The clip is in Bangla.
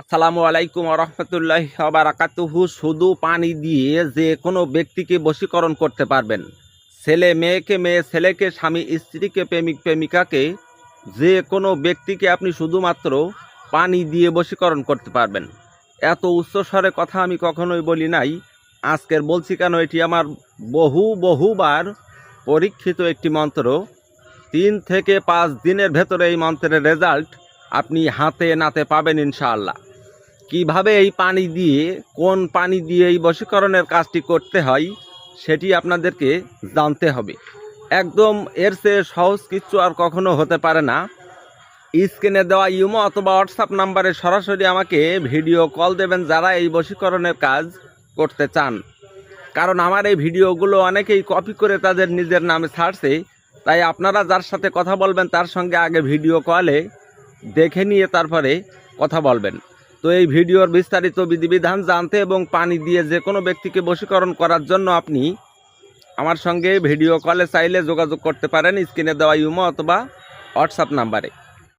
আসসালামু আলাইকুম রহমতুল্লাহ বারাকাতুহু। শুধু পানি দিয়ে যে কোনো ব্যক্তিকে বশীকরণ করতে পারবেন। ছেলে মেয়েকে, মেয়ে ছেলেকে, স্বামী, স্ত্রীকে, প্রেমিক, প্রেমিকাকে, যে কোনো ব্যক্তিকে আপনি শুধুমাত্র পানি দিয়ে বশীকরণ করতে পারবেন। এত উচ্চস্বরে কথা আমি কখনোই বলি নাই। আজকের বলছি কেন, এটি আমার বহু, বহুবার পরীক্ষিত একটি মন্ত্র। তিন থেকে পাঁচ দিনের ভেতরে এই মন্ত্রের রেজাল্ট আপনি হাতে নাতে পাবেন ইনশাআল্লাহ। কীভাবে এই পানি দিয়ে, কোন পানি দিয়ে এই বশীকরণের কাজটি করতে হয়, সেটি আপনাদেরকে জানতে হবে। একদম এর চেয়ে সহজ কিচ্ছু আর কখনো হতে পারে না। স্ক্রিনে দেওয়া ইউমো অথবা হোয়াটসঅ্যাপ নাম্বারে সরাসরি আমাকে ভিডিও কল দেবেন যারা এই বশীকরণের কাজ করতে চান। কারণ আমার এই ভিডিওগুলো অনেকেই কপি করে তাদের নিজের নামে ছাড়ছে, তাই আপনারা যার সাথে কথা বলবেন তার সঙ্গে আগে ভিডিও কলে দেখে নিয়ে তারপরে কথা বলবেন। তো এই ভিডিওর বিস্তারিত বিধিবিধান জানতে এবং পানি দিয়ে যে কোনো ব্যক্তিকে বশীকরণ করার জন্য আপনি আমার সঙ্গে ভিডিও কলে চাইলে যোগাযোগ করতে পারেন, স্ক্রিনে দেওয়া ইউমো অথবা হোয়াটসঅ্যাপ নাম্বারে।